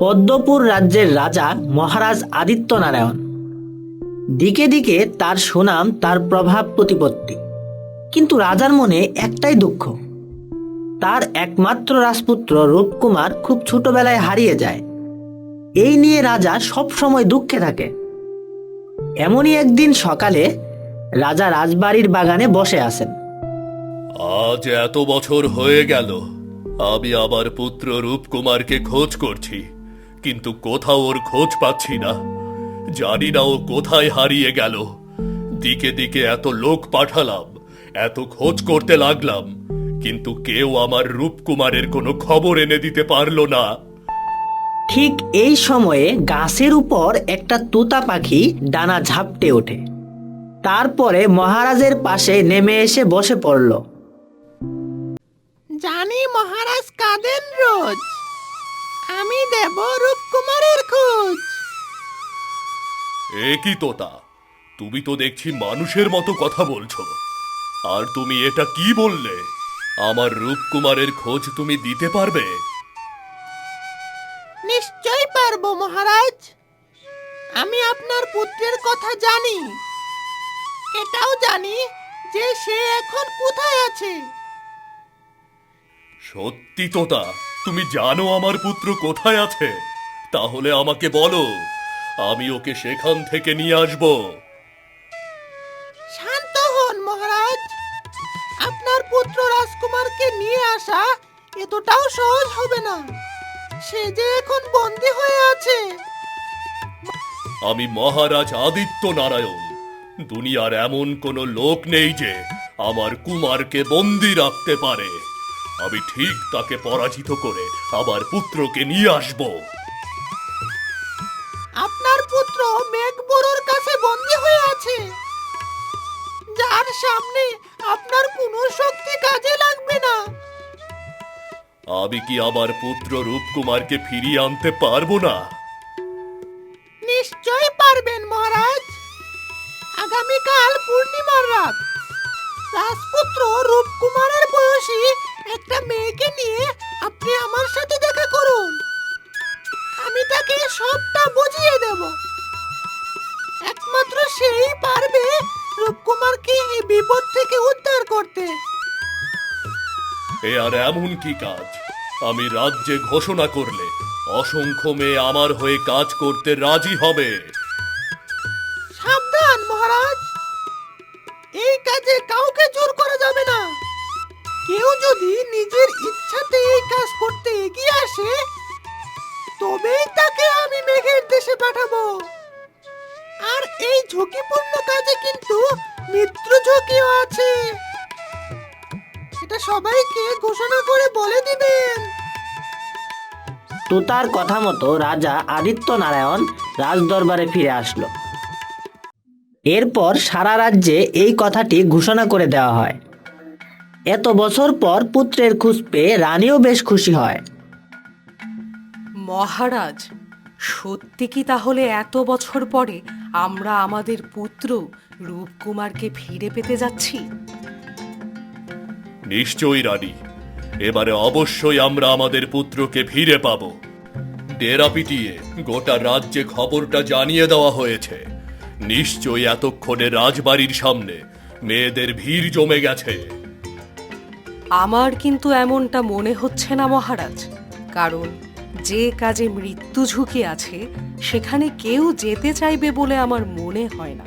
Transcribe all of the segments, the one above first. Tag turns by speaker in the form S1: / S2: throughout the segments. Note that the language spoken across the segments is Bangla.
S1: পদ্মপুর রাজ্যের রাজা মহারাজ আদিত্য নারায়ণ দিকে দিকে তার সুনাম, তার প্রভাব প্রতিপত্তি। কিন্তু রাজার মনে একটাই দুঃখ। তার একমাত্র রাজপুত্র রূপকুমার খুব ছোটবেলায় হারিয়ে যায়। এই নিয়ে রাজা সব সময় দুঃখে থাকে। এমনই একদিন সকালে রাজা রাজবাড়ির বাগানে বসে আছেন।
S2: আজ এত বছর হয়ে গেল। আমি আমার পুত্র রূপকুমারকে খোঁজ করছি, কিন্তু কোথাও ওর খোঁজ পাচ্ছি না। জানি না ও কোথায় হারিয়ে গেল। দিকে দিকে এত লোক পাঠালাম, এত খোঁজ করতে লাগলাম, কিন্তু কেউ আমার রূপকুমারের কোনো খবর এনে দিতে পারল না।
S1: ঠিক এই সময়ে গাছের উপর একটা তোতা পাখি ডানা ঝাপটে ওঠে। তারপরে মহারাজের পাশে নেমে এসে বসে পড়ল।
S3: জানি মহারাজ কাঁদেন রোজ। আমি দেব রূপকুমারের খোঁজ।
S2: এ কি তোতা? তুমি তো দেখছি মানুষের মতো কথা বলছো। আর তুমি এটা কি বললে? আমার রূপকুমারের খোঁজ তুমি দিতে পারবে?
S3: নিশ্চয়ই পারব মহারাজ। আমি আপনার পুত্রের কথা জানি। এটাও জানি যে সে এখন কোথায় আছে।
S2: সত্যি তোতা তুমি জানো আমার পুত্র কোথায় আছে? তাহলে আমাকে বলো আমি ওকে সেখান থেকে নিয়ে আসব।
S3: শান্ত হন মহারাজ। আপনার পুত্র রাজকুমারকে নিয়ে আসা এতটাও সহজ হবে না। সে যে এখন বন্দী হয়ে আছে।
S2: আমি মহারাজ আদিত্য নারায়ণ দুনিয়ার এমন কোনো লোক নেই যে আমার কুমারকে বন্দি রাখতে পারে। আমি ঠিক তাকে পরাজিত করে আমার পুত্রকে নিয়ে আসব।
S3: আপনার পুত্র মেঘবরোর কাছে বন্দী হয়ে আছে। যার সামনে আপনার কোনো শক্তি কাজে লাগবে না।
S2: আমি কি আমার পুত্র রূপকুমারকে ফিরিয়ে আনতে পারব না?
S3: নিশ্চয়ই পারবেন মহারাজ। আগামীকাল পূর্ণিমার রাত। রাজপুত্র রূপকুমারের বয়সী একটা মেয়েকে নিয়ে আপনি আমার সাথে দেখা করুন। আমি তাকে সবটা বুঝিয়ে দেব। একমাত্র সেই পারবে রূপকুমারকে এই বিপদ থেকে উদ্ধার করতে।
S2: এ আর এমন কি কাজ? আমি রাজ্যে ঘোষণা করলে অসংখ্য মেয়ে আমার হয়ে কাজ করতে রাজি হবে।
S3: তবেই তাকে আমি মেঘের দেশে পাঠাবো। আর এই ঝুঁকিপূর্ণ কাজে কিন্তু মৃত্যু ঝুঁকিও আছে। এটা সবাইকে ঘোষণা করে বলে দিবেন।
S1: তোতার কথা মতো রাজা আদিত্য নারায়ণ রাজদরবারে ফিরে আসলো। এরপর সারা রাজ্যে এই কথাটি ঘোষণা করে দেওয়া হয়। এত বছর পর পুত্রের খোঁজ পেয়ে রানীও বেশ খুশি হয়।
S4: মহারাজ সত্যি কি তাহলে এত বছর পরে আমরা আমাদের পুত্র রূপকুমারকে ফিরে পেতে যাচ্ছি?
S2: নিশ্চয়ই রানী। এবারে অবশ্যই আমরা আমাদের পুত্রকে ফিরে পাব। ডেরা পিটিয়ে গোটা রাজ্যে খবরটা জানিয়ে দেওয়া হয়েছে। নিশ্চয়ই এতক্ষণে রাজবাড়ির সামনে মেয়েদের ভিড় জমে গেছে।
S4: আমার কিন্তু এমনটা মনে হচ্ছে না মহারাজ কারণ যে কাজে মৃত্যু ঝুঁকি আছে সেখানে কেউ যেতে চাইবে বলে আমার মনে হয় না।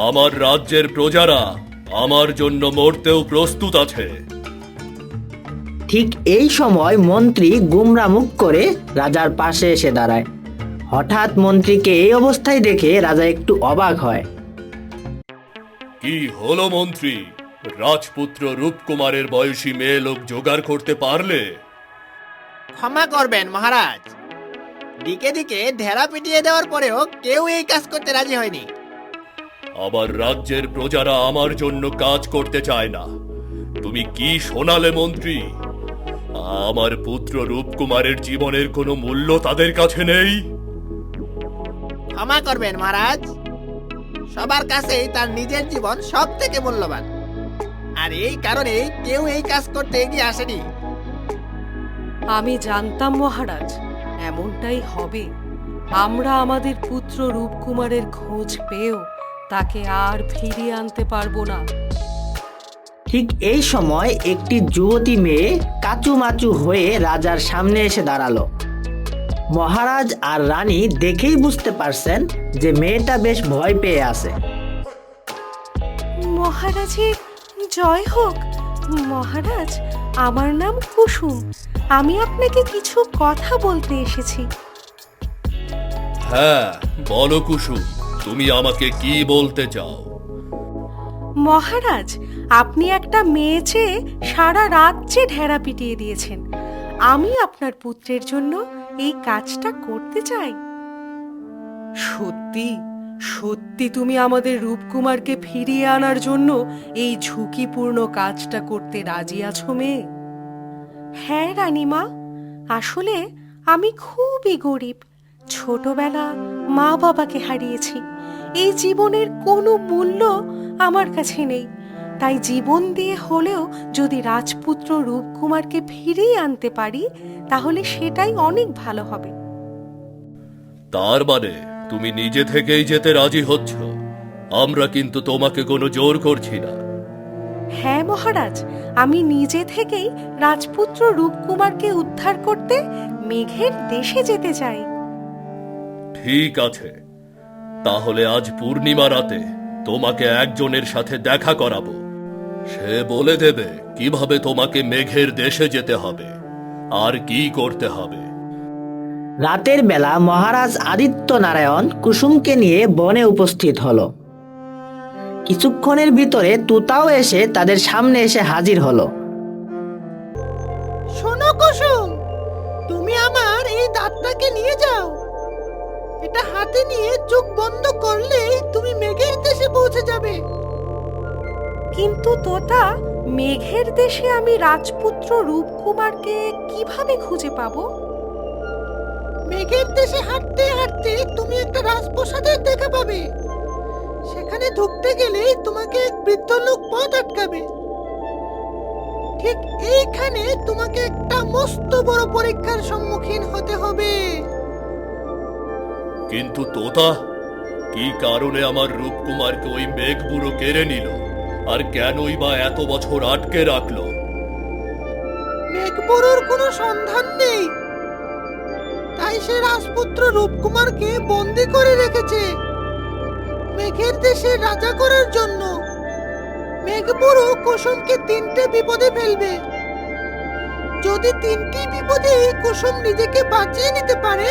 S2: আমার রাজ্যের প্রজারা আমার জন্য মরতেও প্রস্তুত আছে।
S1: ঠিক এই সময় মন্ত্রী গুমরা মুখ করে রাজার পাশে এসে দাঁড়ায়। হঠাৎ মন্ত্রীকে এই অবস্থায় দেখে রাজা একটু অবাক হয়।
S2: কি হলো মন্ত্রী? রাজপুত্র রূপকুমারের বয়সী মেয়ে লোক জোগাড় করতে পারলে?
S3: ক্ষমা করবেন মহারাজ। দিকে দিকে ঢেরা পিটিয়ে দেওয়ার পরেও কেউ এই কাজ করতে রাজি হয়নি।
S2: আমার রাজ্যের প্রজারা আমার জন্য কাজ করতে চায় না। তুমি কি শোনালে মন্ত্রী? আমার পুত্র রূপকুমারের জীবনের কোনো মূল্য তাদের কাছে নেই।
S3: ক্ষমা করবেন মহারাজ। সবার কাছেই তার নিজের জীবন সব থেকে মূল্যবান। আর এই কারণে কেউ এই কাজ করতে এগিয়ে আসেনি।
S4: আমি জানতাম মহারাজ এমনটাই হবে। আমরা আমাদের পুত্র রূপকুমারের খোঁজ পেয়েও তাকে আর ফিরিয়ে আনতে পারব না।
S1: ঠিক এই সময় একটি যুবতী মেয়ে কাচুমাচু হয়ে রাজার সামনে এসে দাঁড়াল। মহারাজ আর রানী দেখেই বুঝতে পারছেন যে মেয়েটা বেশ ভয় পেয়ে আছে।
S4: মহারাজের জয় হোক। মহারাজ আমার নাম কুসুম। আমি আপনাকে কিছু কথা বলতে এসেছি।
S2: হ্যাঁ বলো কুসুম তুমি আমাকে কি বলতে চাও?
S4: মহারাজ আপনি একটা মেয়ে চেয়ে সারা রাত যে ঢেরা পিটিয়ে দিয়েছেন। আমি আপনার পুত্রের জন্য এই কাজটা করতে চাই। সত্যি সত্যি তুমি আমাদের রূপকুমারকে ফিরিয়ে আনার জন্য এই ঝুঁকিপূর্ণ কাজটা করতে রাজি আছো মেয়ে? হ্যাঁ রানীমা। আসলে আমি খুবই গরিব। ছোটবেলা মা বাবাকে হারিয়েছি। এই জীবনের কোনো মূল্য আমার কাছে নেই। তাই জীবন দিয়ে হলেও যদি রাজপুত্র রূপকুমারকে ফিরিয়ে আনতে পারি, তাহলে সেটাই অনেক ভালো হবে।
S2: তার মানে তুমি নিজে থেকেই যেতে রাজি হচ্ছ। আমরা কিন্তু তোমাকে কোনো জোর করছি না।
S4: হ্যাঁ মহারাজ আমি নিজে থেকেই রাজপুত্র রূপকুমারকে উদ্ধার করতে মেঘের দেশে যেতে চাই।
S2: ঠিক আছে। তাহলে আজ পূর্ণিমা রাতে তোমাকে একজনের সাথে দেখা করাবো। সে বলে দেবে কীভাবে তোমাকে মেঘের দেশে যেতে হবে আর কি করতে হবে।
S1: রাতের বেলা মহারাজ আদিত্য নারায়ণ কুসুমকে নিয়ে বনে উপস্থিত হলো। কিছুক্ষণের ভিতরে তুতাও এসে তাদের সামনে এসে হাজির হলো।
S3: শোনো কুসুম তুমি আমার এই দাঁতটাকে নিয়ে যাও। এটা হাতে নিয়ে চোখ বন্ধ করলেই তুমি মেঘের দেশে পৌঁছে যাবে।
S4: কিন্তু তোতা মেঘের দেশে আমি রাজপুত্র রূপকুমারকে কীভাবে খুঁজে পাবো?
S3: মেঘের দেশে হাঁটতে হাঁটতে তুমি একটা রাজপ্রসাদের দেখা পাবে। সেখানে ঢুকতে গেলে তোমাকে এক বৃদ্ধ লোক পথ আটকাবে। ঠিক এইখানে তোমাকে একটা মস্ত বড় পরীক্ষার সম্মুখীন হতে হবে।
S2: কিন্তু তোতা কি কারণে আমার রূপকুমারকে ওই মেঘ বুড়ো কেড়ে নিল? আর কেনই বা এত বছর আটকে রাখল?
S3: মেঘবুড়োর কোনো সন্ধান নেই। তাই সে রাজপুত্র রূপকুমারকে বন্দি করে রেখেছে। মেঘের দেশে রাজা করার জন্য মেঘবুড়ো কুসুমকে তিনটে বিপদে ফেলবে। যদি তিনটি বিপদে কুসুম নিজেকে বাঁচিয়ে নিতে পারে,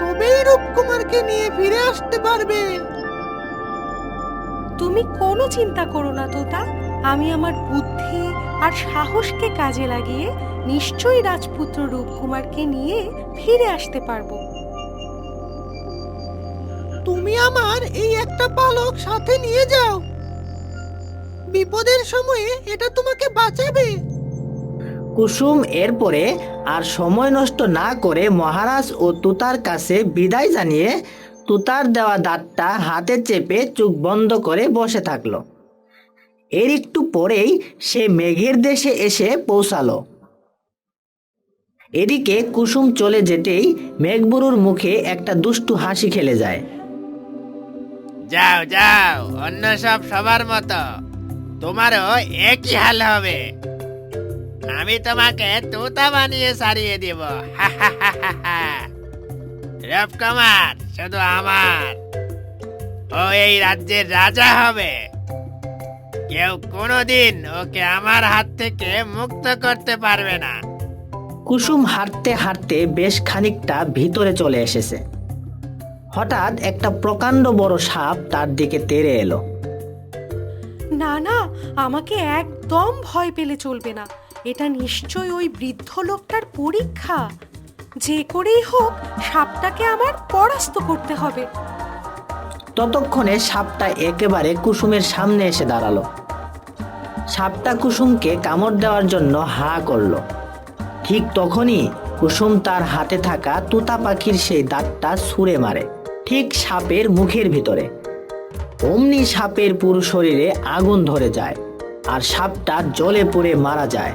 S3: তবেই রূপকুমারকে নিয়ে ফিরে আসতে পারবে।
S4: তুমি কোনো চিন্তা করো না, তোতা। আমি আমার বুদ্ধি আর সাহসকে কাজে লাগিয়ে নিশ্চয়ই রাজপুত্র রূপকুমারকে নিয়ে ফিরে আসতে পারব।
S3: তুমি আমার এই একটা পালক সাথে নিয়ে যাও। বিপদের সময়ে এটা তোমাকে বাঁচাবে।
S1: কুসুম, এরপরে আর সময় নষ্ট না করে মহারাজ ও তুতার কাছে বিদায় জানিয়ে তুতার দেওয়া দাঁতটা হাতে চেপে চোখ বন্ধ করে বসে থাকল। এর একটু পরেই সে মেঘের দেশে এসে পৌঁছালো। এদিকে কুসুম চলে যেতেই মেঘবুরুর মুখে একটা দুষ্টু হাসি খেলে যায়।
S5: যাও যাও, অন্য সব সবার মতো। তোমারও একই হাল হবে। আমি তোমাকে তোতা বানিয়ে সারিয়ে দিব। রূপকুমার শুধু আমার। ও এই রাজ্যের রাজা হবে। কেউ কোনোদিন ওকে আমার হাত থেকে মুক্ত করতে পারবে না।
S1: কুসুম হাঁটতে হাঁটতে বেশ খানিকটা ভিতরে চলে এসেছে। হঠাৎ একটা প্রকাণ্ড বড় সাপ তার দিকে তেড়ে এলো।
S4: না না আমাকে একদম ভয় পেলে চলবে না। এটা নিশ্চয়ই ওই বৃদ্ধ লোকটার পরীক্ষা। যে করেই হোক সাপটাকে আমার পরাস্ত করতে হবে।
S1: ততক্ষণে সাপটা একেবারে কুসুমের সামনে এসে দাঁড়াল। সাপটা কুসুমকে কামড় দেওয়ার জন্য হা করল। ঠিক তখনই কুসুম তার হাতে থাকা তুতা পাখির সেই দাঁতটা ছুঁড়ে মারে। ঠিক সাপের মুখের ভিতরে। অমনি সাপের পুরো শরীরে আগুন ধরে যায় আর সাপটা জলে পড়ে মারা যায়।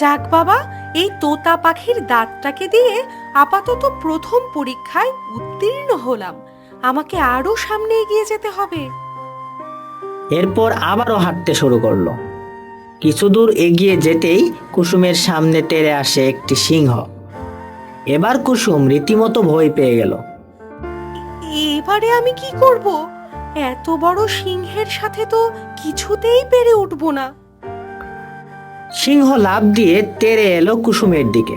S4: যাক বাবা এই তোতা পাখির দাঁতটাকে দিয়ে আপাতত প্রথম পরীক্ষায় উত্তীর্ণ হলাম। আমাকে আরও সামনে এগিয়ে যেতে হবে।
S1: এরপর আবারও হাঁটতে শুরু করল। কিছু দূর এগিয়ে যেতেই কুসুমের সামনে তেড়ে আসে একটি সিংহ। এবার কুসুম রীতিমতো ভয় পেয়ে গেল।
S4: এবারে আমি কি করব? এত বড় সিংহের সাথে তো কিছুতেই পেরে উঠবো না।
S1: সিংহ লাফ দিয়ে তেড়ে এলো কুসুমের দিকে।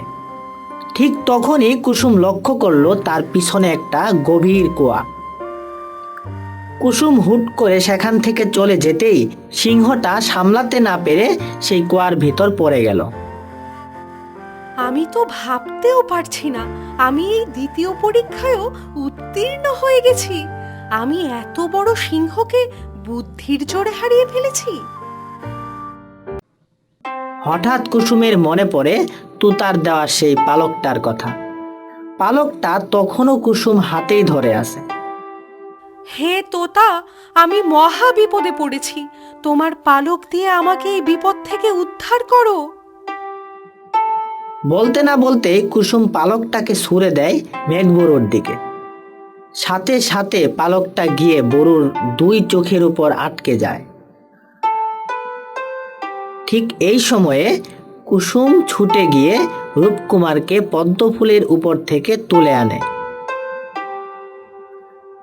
S1: ঠিক তখনই কুসুম লক্ষ্য করল তার পিছনে একটা গভীর কুয়া। কুসুম হুট করে সেখান থেকে চলে যেতেই সিংহটা সামলাতে না পেরে সেই কুয়ার ভিতর পড়ে গেল।
S4: আমি তো ভাবতেও পারছি না। আমি এই দ্বিতীয় পরীক্ষায়ও উত্তীর্ণ হয়ে গেছি। আমি এত বড় সিংহকে বুদ্ধির জোরে হারিয়ে ফেলেছি।
S1: হঠাৎ কুসুমের মনে পড়ে তুতার দেওয়া সেই পালকটার কথা। পালকটা তখনও কুসুম হাতেই ধরে আছে।
S4: হে তোতা আমি মহা বিপদে পড়েছি। তোমার পালক দিয়ে আমাকে এই বিপদ থেকে উদ্ধার করো।
S1: বলতে না বলতে কুসুম পালকটাকে ছুঁড়ে দেয় মেঘবুরুর দিকে। সাথে সাথে পালকটা গিয়ে বরুর দুই চোখের উপর আটকে যায়। ঠিক এই সময়ে কুসুম ছুটে গিয়ে রূপকুমারকে পদ্মফুলের উপর থেকে তুলে আনে।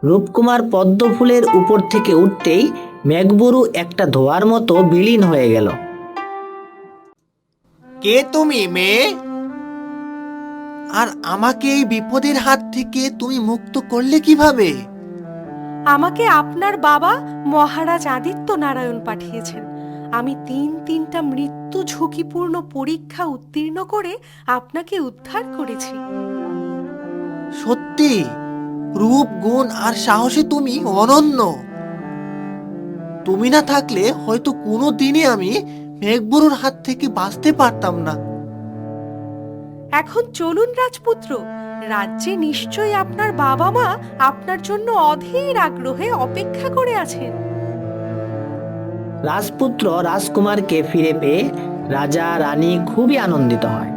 S1: রূপকুমার পদ্মফুলের উপর থেকে উঠতেই মেঘবরু একটা ধোয়ার মতো বিলীন হয়ে গেল।
S3: কে তুমি মেয়ে? আর আমাকে এই বিপদের হাত থেকে তুমি মুক্ত করলে কীভাবে?
S4: আমাকে আপনার বাবা মহারাজ আদিত্য নারায়ণ পাঠিয়েছেন। আমি তিন তিনটা মৃত্যু ঝুঁকিপূর্ণ পরীক্ষা উত্তীর্ণ করে আপনাকে উদ্ধার করেছি।
S3: সত্যি? রূপ গুণ আর সাহসে তুমি অনন্য। তুমি না থাকলে হয়তো কোনো দিনে আমি মেঘবরুর হাত থেকে বাঁচতে পারতাম না।
S4: এখন চলুন রাজপুত্র রাজ্যে নিশ্চয়ই আপনার বাবা মা আপনার জন্য অধীর আগ্রহে অপেক্ষা করে আছেন।
S1: রাজপুত্র রাজকুমারকে ফিরে পেয়ে রাজা রানী খুবই আনন্দিত হয়।